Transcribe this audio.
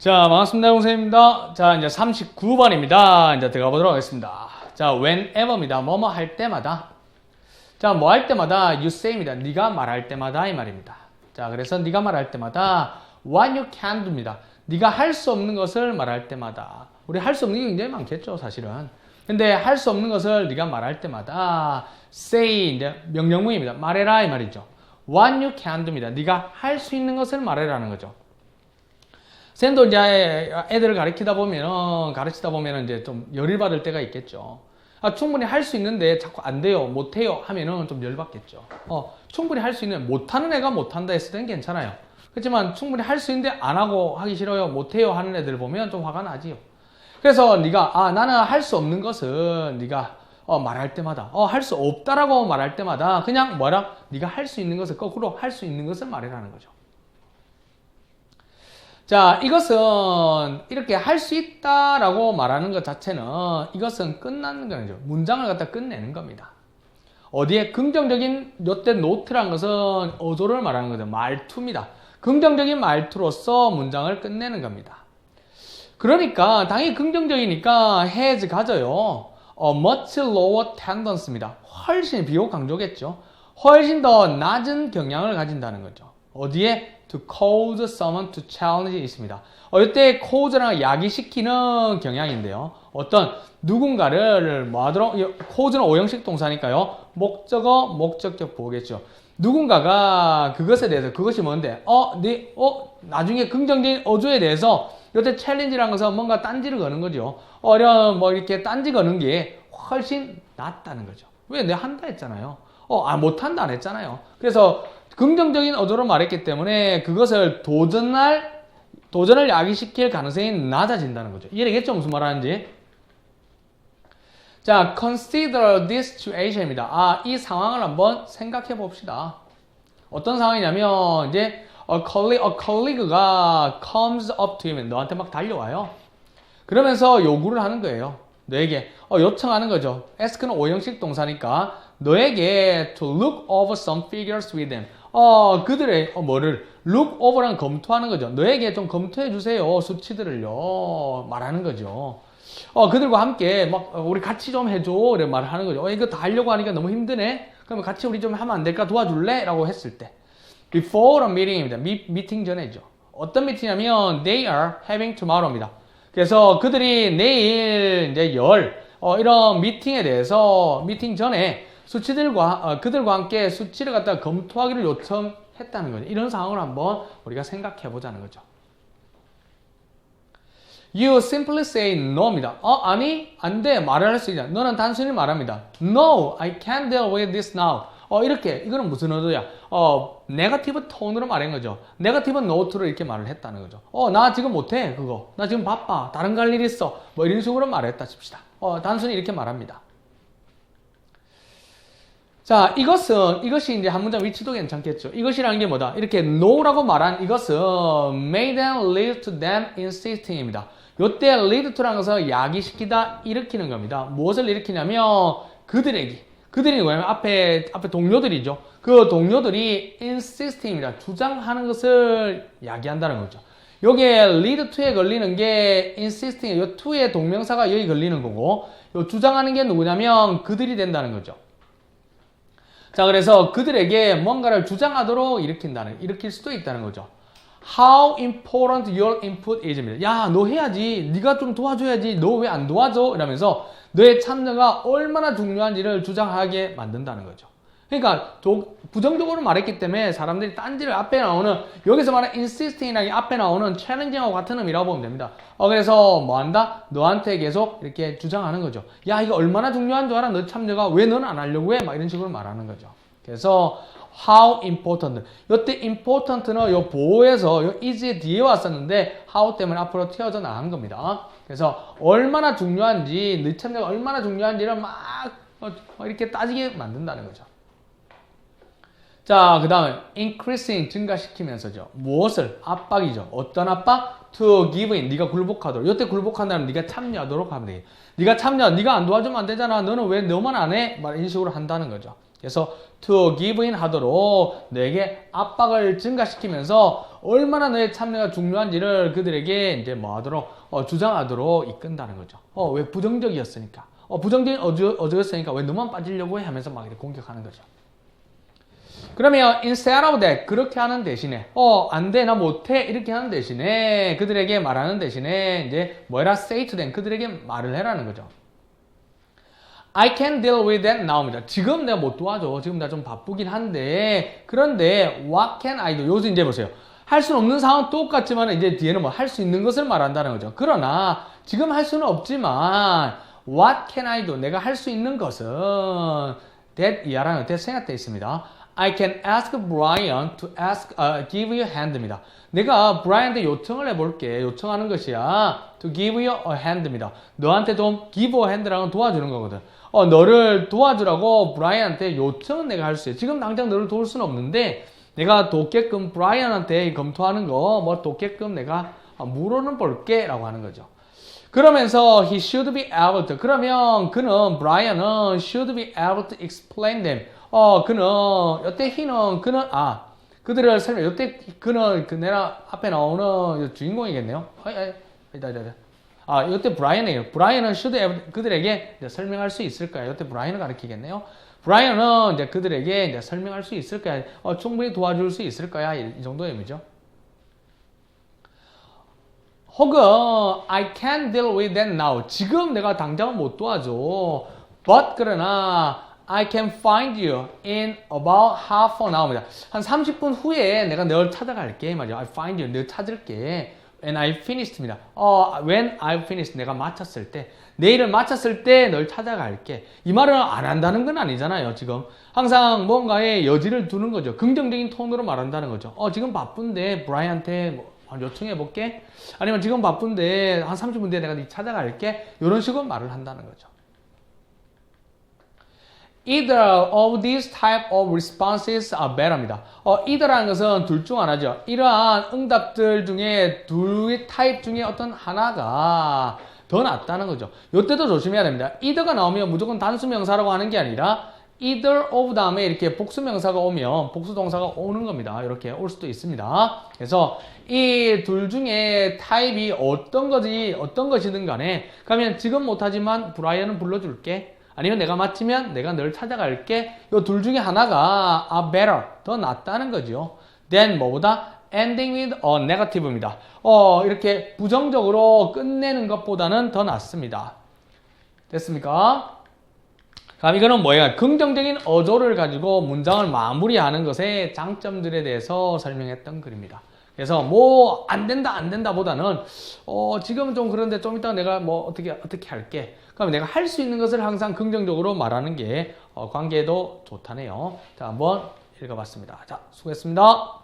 자, 반갑습니다. 동생입니다. 자, 이제 39번입니다. 이제 들어가 보도록 하겠습니다. 자, whenever입니다. 뭐뭐 할 때마다. 자, 뭐 할 때마다 you say입니다. 네가 말할 때마다 이 말입니다. 자, 그래서 네가 말할 때마다 what you can do입니다. 네가 할 수 없는 것을 말할 때마다. 우리 할 수 없는 게 굉장히 많겠죠, 사실은. 근데 할 수 없는 것을 네가 말할 때마다 say 이제 명령문입니다. 말해라 이 말이죠. what you can do입니다. 네가 할 수 있는 것을 말해라는 거죠. 쌤도 이제 애들을 가르치다 보면 가르치다 보면 이제 좀 열을 받을 때가 있겠죠. 아, 충분히 할 수 있는데 자꾸 안 돼요, 못 해요 하면은 좀 열받겠죠. 어, 충분히 할 수 있는 못하는 애가 못한다 했을 때는 괜찮아요. 그렇지만 충분히 할 수 있는데 안 하고 하기 싫어요, 못 해요 하는 애들 보면 좀 화가 나지요. 그래서 네가 아 나는 할 수 없는 것은 네가 어, 말할 때마다 어, 할 수 없다라고 말할 때마다 그냥 뭐라 네가 할 수 있는 것을 거꾸로 할 수 있는 것을 말해라는 거죠. 자, 이것은 이렇게 할 수 있다라고 말하는 것 자체는 이것은 끝나는 거죠. 문장을 갖다 끝내는 겁니다. 어디에 긍정적인 요때 노트란 것은 어조를 말하는 거죠. 말투입니다. 긍정적인 말투로서 문장을 끝내는 겁니다. 그러니까 당연히 긍정적이니까 has 가져요. 어, much lower tendency입니다. 훨씬 비호 강조겠죠. 훨씬 더 낮은 경향을 가진다는 거죠. 어디에 to cause someone to challenge 있습니다. 어, 이때 cause랑 야기시키는 경향인데요. 어떤 누군가를 뭐 하도록 cause는 오형식 동사니까요. 목적어, 목적격 보겠죠. 누군가가 그것에 대해서 그것이 뭔데? 어, 네, 어, 나중에 긍정적인 어조에 대해서 이때 챌린지라는 것은 뭔가 딴지를 거는 거죠. 어려운 뭐 이렇게 딴지 거는 게 훨씬 낫다는 거죠. 왜? 내가 한다 했잖아요. 어, 아, 못한다 안 했잖아요. 그래서 긍정적인 어조로 말했기 때문에 그것을 도전할, 도전을 야기시킬 가능성이 낮아진다는 거죠. 이해되겠죠? 무슨 말 하는지? 자, consider this situation입니다. 아, 이 상황을 한번 생각해 봅시다. 어떤 상황이냐면, 이제, a colleague, a colleague가 comes up to him. 너한테 막 달려와요. 그러면서 요구를 하는 거예요. 너에게. 어, 요청하는 거죠. ask는 오형식 동사니까, 너에게 to look over some figures with them. 어, 그들의, 어, 뭐를, look over랑 검토하는 거죠. 너에게 좀 검토해 주세요. 수치들을요. 말하는 거죠. 어, 그들과 함께 막 어, 우리 같이 좀 해줘. 이런 말을 하는 거죠. 어, 이거 다 하려고 하니까 너무 힘드네. 그러면 같이 우리 좀 하면 안 될까? 도와줄래? 라고 했을 때. before a meeting입니다. 미, 미팅 전에죠. 어떤 미팅이냐면 they are having tomorrow입니다. 그래서 그들이 내일 이제 열 어, 이런 미팅에 대해서 미팅 전에 수치들과 어, 그들과 함께 수치를 갖다 검토하기를 요청했다는 거죠. 이런 상황을 한번 우리가 생각해 보자는 거죠. You simply say no입니다. 어, 아니, 안 돼. 말을 할 수 있냐. 너는 단순히 말합니다. No, I can't deal with this now. 어, 이렇게. 이거는 무슨 의도야? 어, 네거티브 톤으로 말한 거죠. 네거티브 노트로 이렇게 말을 했다는 거죠. 어, 나 지금 못해. 그거. 나 지금 바빠. 다른 갈 일 있어. 뭐 이런 식으로 말했다 칩시다. 어, 단순히 이렇게 말합니다. 자, 이것은, 이것이 이제 한 문장 위치도 괜찮겠죠. 이것이라는 게 뭐다? 이렇게 no라고 말한 이것은 made them lead to them insisting입니다. 요때 lead to라는 것은 야기시키다, 일으키는 겁니다. 무엇을 일으키냐면 그들에게, 그들이 뭐냐면 앞에, 앞에 동료들이죠. 그 동료들이 insisting입니다. 주장하는 것을 야기한다는 거죠. 여기에 lead to에 걸리는 게 insisting, 요 to의 동명사가 여기 걸리는 거고, 요 주장하는 게 누구냐면 그들이 된다는 거죠. 자, 그래서 그들에게 뭔가를 주장하도록 일으킨다는, 일으킬 수도 있다는 거죠. How important your input is입니다. 야, 너 해야지. 네가 좀 도와줘야지. 너 왜 안 도와줘? 이러면서 너의 참여가 얼마나 중요한지를 주장하게 만든다는 거죠. 그러니까 부정적으로 말했기 때문에 사람들이 딴지를 앞에 나오는 여기서 말하는 insisting이라는 앞에 나오는 challenging하고 같은 의미라고 보면 됩니다. 어, 그래서 뭐 한다? 너한테 계속 이렇게 주장하는 거죠. 야 이거 얼마나 중요한 줄 알아? 너 참여가 왜 너는 안 하려고 해? 막 이런 식으로 말하는 거죠. 그래서 how important. 이때 important는 요 보호에서 요 is의 뒤에 왔었는데 how 때문에 앞으로 튀어져 나간 겁니다. 그래서 얼마나 중요한지 너 참여가 얼마나 중요한지를 막 이렇게 따지게 만든다는 거죠. 자, 그 다음에 increasing 증가시키면서죠. 무엇을? 압박이죠. 어떤 압박? to give in. 네가 굴복하도록. 이때 굴복한다면 네가 참여하도록 하면 돼. 네가 참여, 네가 안 도와주면 안 되잖아. 너는 왜 너만 안 해? 막 이런 식으로 한다는 거죠. 그래서 to give in 하도록 내게 압박을 증가시키면서 얼마나 너의 참여가 중요한지를 그들에게 이제 뭐 하도록 어, 주장하도록 이끈다는 거죠. 어, 왜 부정적이었으니까. 어, 부정적인 어저, 어저였으니까 왜 너만 빠지려고 해 하면서 막 이렇게 공격하는 거죠. 그러면 instead of that 그렇게 하는 대신에 어 안돼 나 못해 이렇게 하는 대신에 그들에게 말하는 대신에 이제 뭐라 say to them 그들에게 말을 해라는 거죠. I can deal with that now입니다. 지금 내가 못 도와줘. 지금 나 좀 바쁘긴 한데 그런데 what can I do? 여기서 이제 보세요. 할 수는 없는 상황 똑같지만 이제 뒤에는 뭐 할 수 있는 것을 말한다는 거죠. 그러나 지금 할 수는 없지만 what can I do? 내가 할 수 있는 것은 that 이하라는 that 생략되어 있습니다. I can ask Brian to ask, uh, give you a hand입니다. 내가 브라이언한테 요청을 해볼게. 요청하는 것이야. To give you a hand입니다. 너한테 좀 give a hand라고 도와주는 거거든. 어, 너를 도와주라고 브라이언한테 요청은 내가 할 수 있어. 지금 당장 너를 도울 수는 없는데 내가 돕게끔 브라이언한테 검토하는 거 뭐 돕게끔 내가 물어는 볼게 라고 하는 거죠. 그러면서 he should be able to 그러면 그는 브라이언은 should be able to explain them 어 그는 여태 he는 그는 아 그들을 설명 여태 그는 그 내가 앞에 나오는 주인공이겠네요. 아 여태 브라이언이에요. 브라이언은 able, 그들에게 설명할 수 있을까요? 여태 브라이언을 가리키겠네요. 브라이언은 이제 그들에게 이제 설명할 수 있을까요? 어, 충분히 도와줄 수 있을까요? 이, 이 정도의 의미죠. 혹은 I can deal with that now. 지금 내가 당장은 못 도와줘. But 그러나 I can find you in about half an hour입니다. 한 30분 후에 내가 널 찾아갈게 말이야. I find you. 널 찾을게. And I finished입니다. 어, when I finished. 내가 마쳤을 때. 내 일을 마쳤을 때 널 찾아갈게. 이 말을 안 한다는 건 아니잖아요, 지금. 항상 뭔가에 여지를 두는 거죠. 긍정적인 톤으로 말한다는 거죠. 어, 지금 바쁜데, 브라이한테 뭐 요청해 볼게. 아니면 지금 바쁜데 한 30분 뒤에 내가 네 찾아갈게. 이런 식으로 말을 한다는 거죠. Either of these type of responses are better입니다. 어, either라는 것은 둘 중 하나죠. 이러한 응답들 중에 둘의 타입 중에 어떤 하나가 더 낫다는 거죠. 이때도 조심해야 됩니다. either가 나오면 무조건 단수 명사라고 하는 게 아니라 either of 다음에 이렇게 복수 명사가 오면 복수 동사가 오는 겁니다. 이렇게 올 수도 있습니다. 그래서 이 둘 중에 타입이 어떤 거지 어떤 것이든 간에 그러면 지금 못하지만 브라이언은 불러줄게. 아니면 내가 마치면 내가 널 찾아갈게. 이 둘 중에 하나가 are better 더 낫다는 거죠. then 뭐보다 ending with a negative입니다. 어 이렇게 부정적으로 끝내는 것보다는 더 낫습니다. 됐습니까? 그럼 이거는 뭐예요? 긍정적인 어조를 가지고 문장을 마무리하는 것의 장점들에 대해서 설명했던 글입니다. 그래서 뭐 안 된다 안 된다 보다는 어 지금은 좀 그런데 좀 이따 내가 뭐 어떻게 어떻게 할게. 그럼 내가 할 수 있는 것을 항상 긍정적으로 말하는 게 어, 관계에도 좋다네요. 자 한번 읽어봤습니다. 자 수고했습니다.